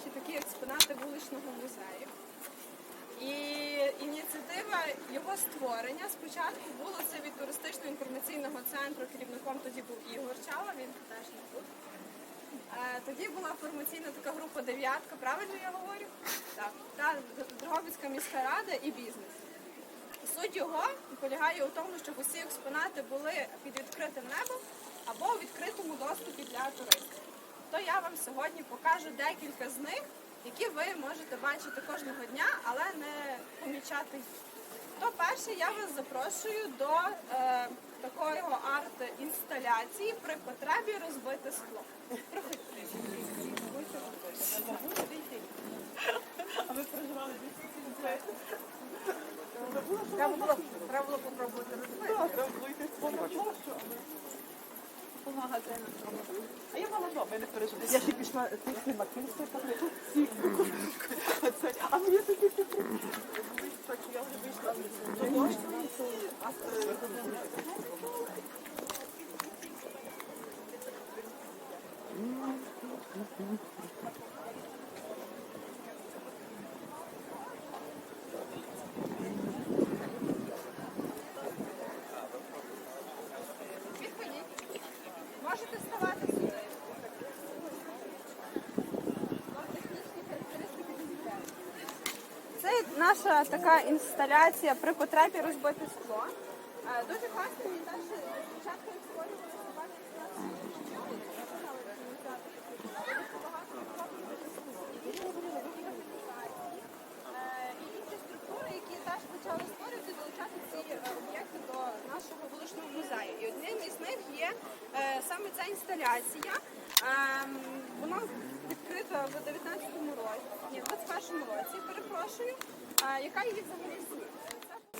перші такі експонати вуличного музею. І ініціатива його створення спочатку було це від туристично-інформаційного центру. Керівником тоді був Ігор Чала, він теж не тут. Е, Тоді була формаційна така група дев'ятка, правильно я говорю? Так, та Дрогобицька міська рада і бізнес. Суть його полягає у тому, щоб усі експонати були під відкритим небом або у відкритому доступі для туристів. То я вам сьогодні покажу декілька з них, які ви можете бачити кожного дня, але не помічати їх. То перше, я вас запрошую до е, такої арт-інсталяції при потребі розбити скло. Проходьте. Треба було, треба було попробувати розбити. А я мала я не переживаю. Я ще пішла тих макінською, а мені такі так, я вже вийшла до дощу, а Підходіть. Це наша така інсталяція при потребі розбити скло. Е, Дуже класно, мені теж спочатку створювалося Е, і інші структури, які теж почали створювати, долучати ці е, об'єкти до нашого вуличного музею. І одним із них є е, саме ця інсталяція. Ем, Вона відкрита в 19-му році, ні, в 21-му році, перепрошую. Е, Яка її взагалі?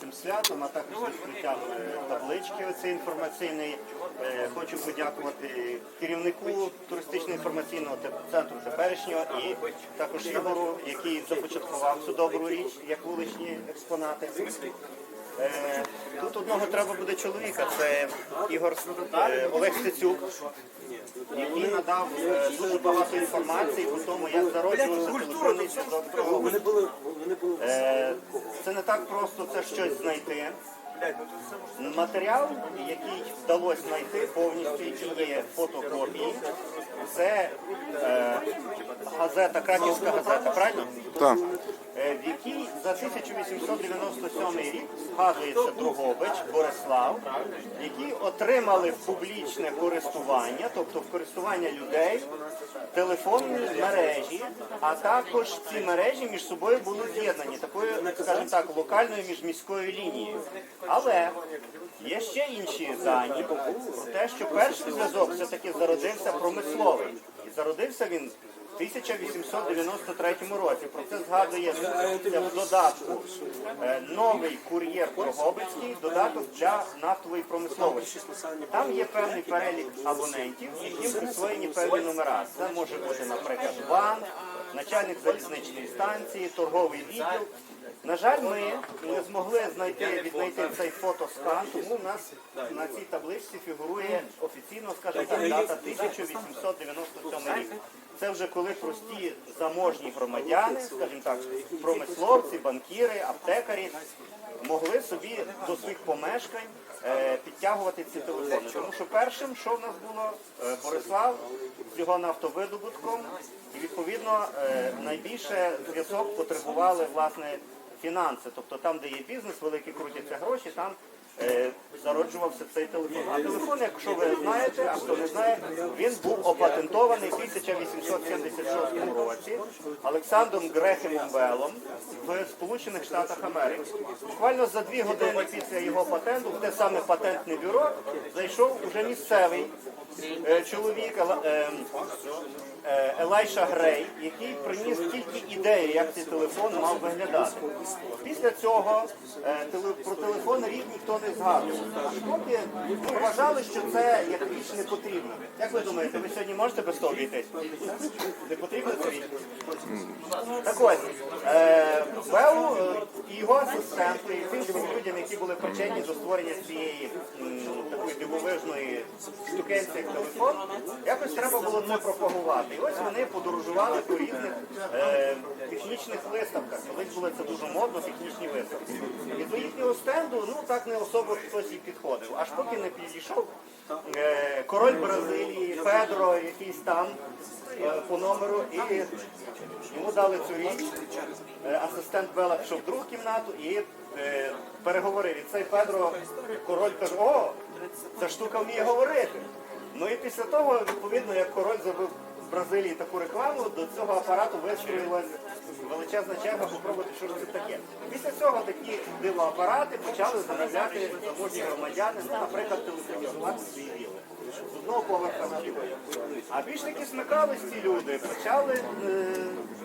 Цим святом, а також відкриттям е, таблички оцей інформаційний. Е, Хочу подякувати керівнику туристично-інформаційного центру теперішнього і також Ігору, який започаткував цю добру річ, як вуличні експонати. Е, Тут одного треба буде чоловіка, це Ігор е, Олег Стецюк, який надав е, дуже багато інформації по тому, як зароджувався телефонний зв'язок. Це не так просто це щось знайти. Матеріал, який вдалося знайти повністю, які є фотокопії, це е, газета, Краківська газета, правильно? Так. Е, в якій за 1897 рік згадується Другобич, Борислав, які отримали в публічне користування, тобто в користування людей, телефонні мережі, а також ці мережі між собою були з'єднані такою, скажімо так, локальною міжміською лінією. Але є ще інші дані про те, що перший зв'язок все-таки зародився промисловий. І зародився він в 1893 році. Про це згадує в додатку е, новий кур'єр Дрогобицький, додаток для нафтової промисловості. Там є певний перелік абонентів, яким присвоєні певні номера. Це може бути, наприклад, банк, начальник залізничної станції, торговий відділ. На жаль, ми не змогли знайти віднайти цей фотоскан, тому у нас на цій табличці фігурує офіційно, скажімо так, дата 1897 рік. Це вже коли прості заможні громадяни, скажімо так, промисловці, банкіри, аптекарі могли собі до своїх помешкань е, підтягувати ці телефони. Тому що першим, що в нас було, е, Борислав з його нафтовидобутком, і відповідно е, найбільше зв'язок потребували власне фінанси. Тобто там, де є бізнес, великі крутяться гроші, там зароджувався цей телефон. А телефон, якщо ви знаєте, а хто не знає, він був опатентований в 1876 році Олександром Грехемом Велом в Сполучених Штатах Америки. Буквально за дві години після його патенту в те саме патентне бюро зайшов уже місцевий е, чоловік е, е, Елайша Грей, який приніс тільки ідею, як цей телефон мав виглядати. Після цього е, про телефон рік ніхто не поки ну, вважали, що це як річ не потрібно. Як ви думаєте, ви сьогодні можете без того обійтись? Не потрібно це річ? Так ось, е, Бел е, і його асистенту, і тим людям, які були причетні до створення цієї такої дивовижної штукенці, як телефон, якось треба було це пропагувати. І ось вони подорожували по різних е, технічних виставках. Колись було це дуже модно, технічні виставки. І до їхнього стенду ну так не особо хтось і підходив. Аж поки не підійшов е, король Бразилії, Педро, якийсь там е, по номеру, і йому дали цю річ. Е, Асистент Бела пішов в другу кімнату і переговорив. І цей Педро, король каже, о, ця штука вміє говорити. Ну і після того, відповідно, як король зробив Бразилії таку рекламу, до цього апарату вистроїлась величезна черга попробувати, що це таке. Після цього такі дивоапарати почали замовляти заможні громадяни, ну, наприклад, телефонізувати свої віли. З одного поверха на. А більш таки смикались ці люди, почали е,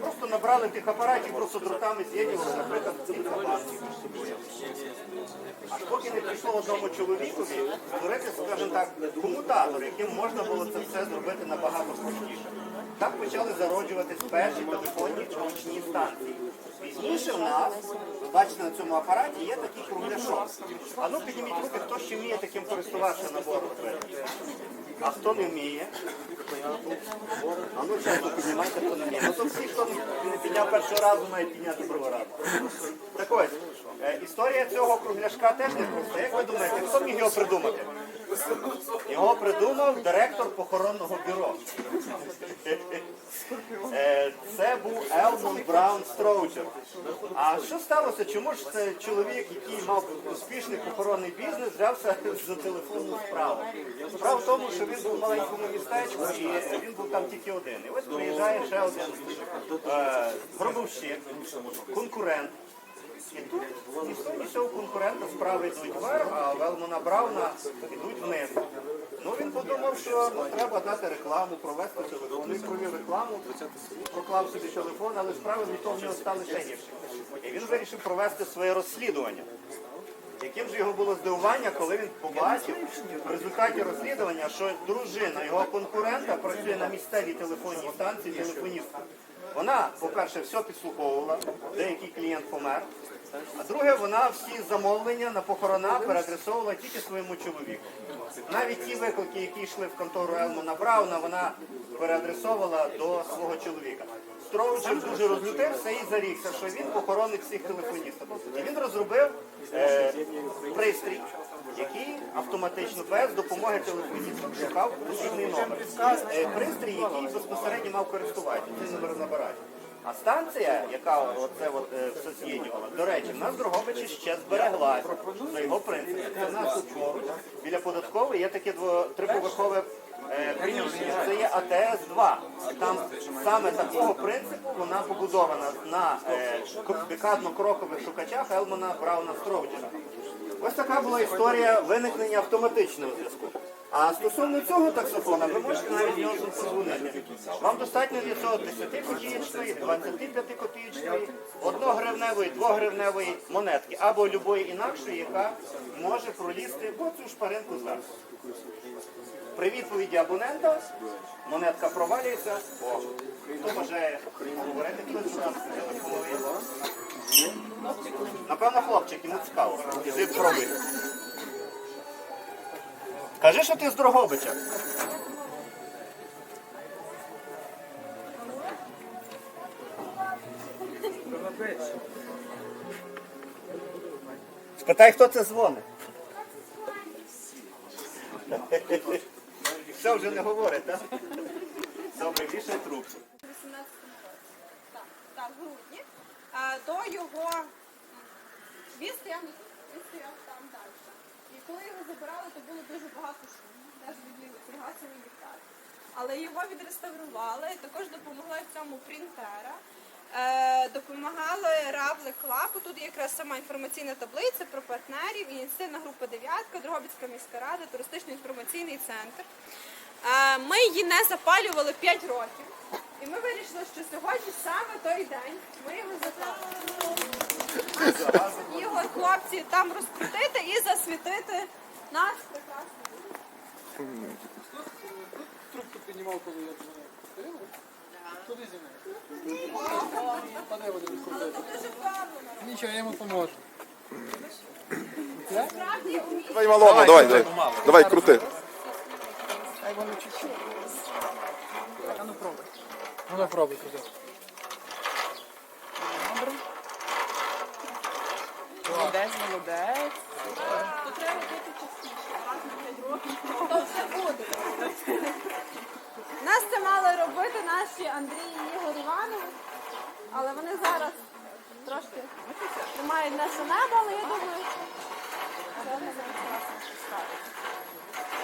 просто набрали тих апаратів, просто дротами з'єднували, наприклад, кілька банків. Аж поки не прийшло одному чоловікові створити, скажімо так, комутатор, яким можна було це все зробити набагато простіше. Так почали зароджуватись перші телефонні ручні станції. Пізніше в нас, ви бачите на цьому апараті, є такий кругляшок. А ну підніміть руки, хто ще вміє таким користуватися набором. А хто не вміє? А ну чесно піднімайте, хто не вміє. Ну то всі, хто не підняв першого разу, мають підняти другого разу. Так ось, е, історія цього кругляшка теж не проста. Як ви думаєте, хто міг його придумати? Його придумав директор похоронного бюро. Е, Це був Елмон Браун Строуджер. А що сталося? Чому ж це чоловік, який мав успішний похоронний бізнес, взявся за телефонну справу? Справа в тому, що він був в маленькому містечку і він був там тільки один. І ось приїжджає ще один е, гробовщик, конкурент. І тут з того, цього конкурента справи йдуть вверх, а Велмона Брауна йдуть вниз. Ну він подумав, що ну, треба дати рекламу, провести телефон. Він провів рекламу, проклав собі телефон, але справи від того в нього стали ще гірші. І він вирішив провести своє розслідування. Яким же його було здивування, коли він побачив в результаті розслідування, що дружина його конкурента працює на місцевій телефонній станції телефоністкою. Вона, по-перше, все підслуховувала, деякий клієнт помер. А друге, вона всі замовлення на похорона переадресовувала тільки своєму чоловіку. Навіть ті виклики, які йшли в контору Елмона Брауна, вона переадресовувала до свого чоловіка. Строуджер дуже розлютився і зарікся, що він похоронить всіх телефоністів. І він розробив е, пристрій, який автоматично без допомоги телефоністів шукав потрібний номер. Е, пристрій, який безпосередньо мав користуватися, цей номер набирати. А станція, яка оце от, е, все з'єднувала, до речі, в нас в Дрогобичі ще збереглася за його принципом. Це в нас тут біля податкової є таке дво- триповерхове е, приміщення. Це є АТС-2. Там саме такого принципу вона побудована на е, декадно-крокових шукачах Елмана Брауна Строуджера. Ось така була історія виникнення автоматичного зв'язку. А стосовно цього таксофона, ви можете навіть в нього подзвонити. Вам достатньо від цього 10 копієчної, 25 копієчної, 1 гривневої, 2 гривневої монетки або любої інакшої, яка може пролізти в цю шпаринку зверху. При відповіді абонента монетка провалюється. О, хто бажає говорити, хтось нас. Напевно, хлопчик, йому цікаво. Іди пробуй. Кажи, що ти з Дрогобича. Спитай, хто це дзвонить. Все вже не говорить, так? Добре, вішай. У 18 так, так, грудні. До його він стояв він стояв там далі. І коли його забирали, то було дуже багато шуму, теж відліли фігасовий ліхтар. Але його відреставрували, також допомогли в цьому принтера. Е, допомагали Равли Клапу. Тут якраз сама інформаційна таблиця про партнерів, ініціативна група дев'ятка, Дрогобицька міська рада, туристично-інформаційний центр. Е, Ми її не запалювали 5 років. І ми вирішили, що сьогодні саме той день ми його запалимо. Його хлопці там розкрутити і засвітити наш прекрасний. Трубку піднімав, коли я дзвонив. Нічого, я йому поможу. Давай малому, давай, давай. Давай, крути. Хай воно чуть-чуть. Ну на пробуй туди. Добре. Молодець, молодець. Нас це мали робити наші Андрій і Ігор Іванович, але вони зараз трошки не мають наше небо, але я думаю. це вони зараз класно.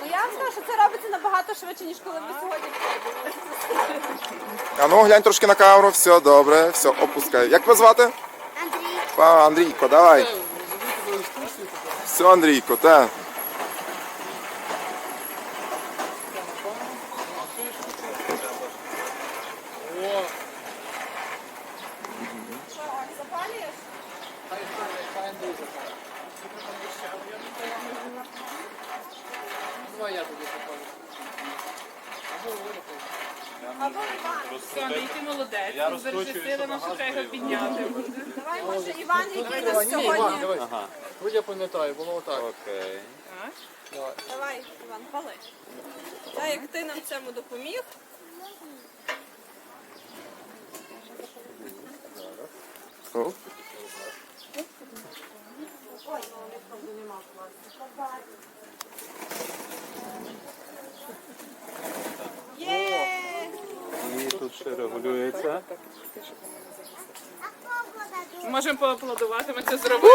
Ну я вам скажу, що це робиться набагато швидше, ніж коли ми сьогодні прийдемо. А ну, глянь трошки на камеру, все добре, все, опускай. Як вас звати? Андрій. Па, Андрійко, давай. Все, Андрійко, та. О, Що, запалюєш? хай хай, хай Андрій запалить. Давай я тобі запалю. Або Оля, хай. Все, Андрій, ти молодець. Я Держи нам, що треба його підняти. Давай, може, Іван, який нас ні, Іван, сьогодні. давай. Будь я пам'ятаю, було отак. Окей. Давай. Давай, Іван, пали. Так як ти нам в цьому допоміг. Ой, О, Є! І тут ще регулюється. Можемо поаплодувати, ми це зробили.